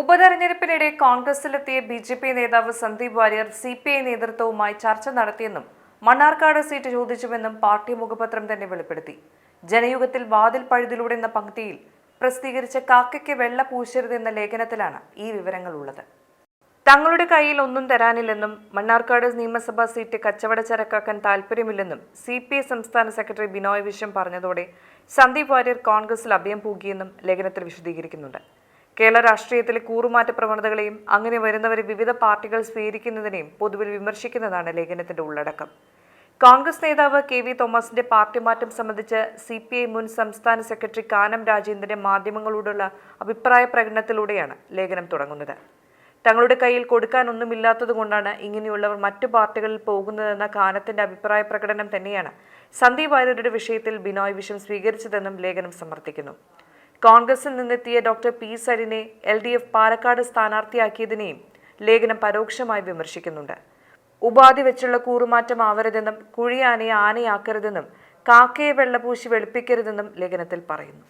ഉപതെരഞ്ഞെടുപ്പിനിടെ കോൺഗ്രസിലെത്തിയ B J P നേതാവ് Sandeep Warrier C P I നേതൃത്വവുമായി ചർച്ച നടത്തിയെന്നും മണ്ണാർക്കാട് സീറ്റ് ചോദിച്ചുവെന്നും പാർട്ടി മുഖപത്രം തന്നെ വെളിപ്പെടുത്തി. ജനയുഗത്തിൽ വാതിൽ പഴുതിലൂടെ എന്ന പങ്ക്തിയിൽ പ്രസിദ്ധീകരിച്ച കാക്കയ്ക്ക് വെള്ള പൂശരുത് എന്ന ലേഖനത്തിലാണ് ഈ വിവരങ്ങൾ ഉള്ളത് തങ്ങളുടെ കയ്യിൽ ഒന്നും തരാനില്ലെന്നും മണ്ണാർക്കാട് നിയമസഭാ സീറ്റ് കച്ചവട ചരക്കാക്കാൻ താൽപ്പര്യമില്ലെന്നും സി പി ഐ സംസ്ഥാന സെക്രട്ടറി ബിനോയ് വിശ്വം പറഞ്ഞതോടെ സന്ദീപ് വാര്യർ കോൺഗ്രസിൽ അഭയം പൂകിയെന്നും ലേഖനത്തിൽ വിശദീകരിക്കുന്നുണ്ട്. കേരള രാഷ്ട്രീയത്തിലെ കൂറുമാറ്റ പ്രവണതകളെയും അങ്ങനെ വരുന്നവരെ വിവിധ പാർട്ടികൾ സ്വീകരിക്കുന്നതിനെയും പൊതുവിൽ വിമർശിക്കുന്നതാണ് ലേഖനത്തിന്റെ ഉള്ളടക്കം. കോൺഗ്രസ് നേതാവ് കെ വി തോമസിന്റെ പാർട്ടി മാറ്റം സംബന്ധിച്ച് സി പി ഐ മുൻ സംസ്ഥാന സെക്രട്ടറി കാനം രാജേന്ദ്രന്റെ മാധ്യമങ്ങളോടുള്ള അഭിപ്രായ പ്രകടനത്തിലൂടെയാണ് ലേഖനം തുടങ്ങുന്നത്. തങ്ങളുടെ കയ്യിൽ കൊടുക്കാനൊന്നുമില്ലാത്തതുകൊണ്ടാണ് ഇങ്ങനെയുള്ളവർ മറ്റു പാർട്ടികളിൽ പോകുന്നതെന്ന കാനത്തിന്റെ അഭിപ്രായ പ്രകടനം തന്നെയാണ് സന്ദീപ് വാര്യരുടെ വിഷയത്തിൽ ബിനോയ് വിഷം സ്വീകരിച്ചതെന്നും ലേഖനം സമർത്ഥിക്കുന്നു. കോൺഗ്രസിൽ നിന്നെത്തിയ ഡോക്ടർ പി സരിനെ എൽ ഡി എഫ് പാലക്കാട് സ്ഥാനാർത്ഥിയാക്കിയതിനെയും ലേഖനം പരോക്ഷമായി വിമർശിക്കുന്നുണ്ട്. ഉപാധി വെച്ചുള്ള കൂറുമാറ്റം ആവരുതെന്നും കുഴിയാനയെ ആനയാക്കരുതെന്നും കാക്കയെ വെള്ളപൂശി വെളുപ്പിക്കരുതെന്നും ലേഖനത്തിൽ പറയുന്നു.